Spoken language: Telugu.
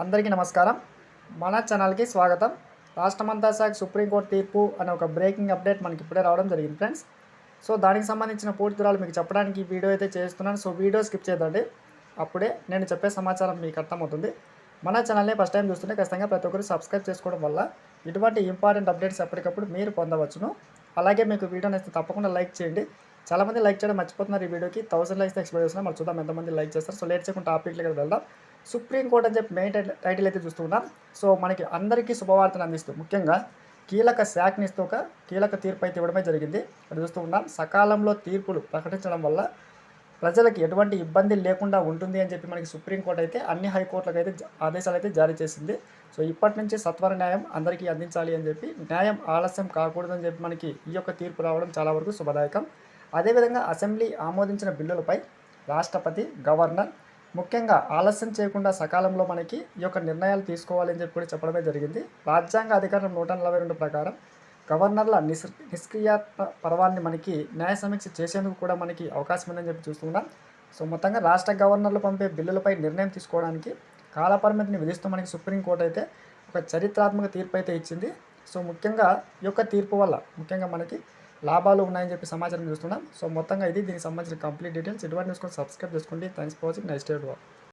అందరికీ నమస్కారం. మన ఛానల్కి స్వాగతం. రాష్ట్రమంతా శాఖ సుప్రీంకోర్టు తీర్పు అనే ఒక బ్రేకింగ్ అప్డేట్ మనకి ఇప్పుడే రావడం జరిగింది ఫ్రెండ్స్. సో దానికి సంబంధించిన పూర్తి వివరాలు మీకు చెప్పడానికి ఈ వీడియో అయితే చేస్తున్నాను. సో వీడియో స్కిప్ చేయదండి. అప్పుడే నేను చెప్పే సమాచారం మీకు అర్థమవుతుంది. మన ఛానల్ని ఫస్ట్ టైం చూస్తుంటే ఖచ్చితంగా ప్రతి ఒక్కరు సబ్స్క్రైబ్ చేసుకోవడం వల్ల ఇటువంటి ఇంపార్టెంట్ అప్డేట్స్ ఎప్పటికప్పుడు మీరు పొందవచ్చును. అలాగే మీకు వీడియో నచ్చితే తప్పకుండా లైక్ చేయండి. చాలామంది లైక్ చేయడం మర్చిపోతున్నారు ఈ వీడియోకి. థౌసండ్ లైక్స్ ఎక్స్పెక్ట్ చేస్తున్నాం. మరి చూద్దాం ఎంతమంది లైక్ చేస్తారు. సో లేట్ చేయకుండా టాపిక్లకి వెళ్దాం. సుప్రీం అని చెప్పి మెయిన్ టైటిల్ అయితే చూస్తున్నాం సో మనకి అందరికీ శుభవార్తను అందిస్తూ ముఖ్యంగా కీలక శాఖని ఇస్తూ ఒక కీలక తీర్పు అయితే ఇవ్వడమే జరిగింది. ఇక్కడ చూస్తూ ఉన్నాం. సకాలంలో తీర్పులు ప్రకటించడం వల్ల ప్రజలకు ఎటువంటి ఇబ్బంది లేకుండా ఉంటుంది అని చెప్పి మనకి సుప్రీంకోర్టు అయితే అన్ని హైకోర్టులకు అయితే ఆదేశాలు అయితే జారీ చేసింది. సో ఇప్పటి నుంచి సత్వర న్యాయం అందరికీ అందించాలి అని చెప్పి న్యాయం ఆలస్యం కాకూడదని చెప్పి మనకి ఈ యొక్క తీర్పు రావడం చాలా వరకు శుభదాయకం. అదేవిధంగా అసెంబ్లీ ఆమోదించిన బిల్లులపై రాష్ట్రపతి గవర్నర్ ముఖ్యంగా ఆలస్యం చేయకుండా సకాలంలో మనకి ఈ యొక్క నిర్ణయాలు తీసుకోవాలని చెప్పి కూడా చెప్పడమే జరిగింది. రాజ్యాంగ అధికారం నూట నలభై రెండు ప్రకారం గవర్నర్ల నిస్ నిష్క్రియాత్మ పర్వాన్ని మనకి న్యాయ సమీక్ష చేసేందుకు కూడా మనకి అవకాశం ఉందని చెప్పి చూస్తున్నాం సో మొత్తంగా రాష్ట్ర గవర్నర్లు పంపే బిల్లులపై నిర్ణయం తీసుకోవడానికి కాలపరిమితిని విధిస్తూ మనకి సుప్రీంకోర్టు అయితే ఒక చరిత్రాత్మక తీర్పు అయితే ఇచ్చింది. సో ముఖ్యంగా ఈ యొక్క తీర్పు వల్ల ముఖ్యంగా మనకి లాభాలు ఉన్నాయని చెప్పి సమాచారం చూస్తున్నాం. సో మొత్తంగా ఇది దీనికి సంబంధించిన కంప్లీట్ డీటెయిల్స్ ఇటువంటి న్యూస్ సబ్స్క్రైబ్ చేసుకోండి. Thanks for watching. Next day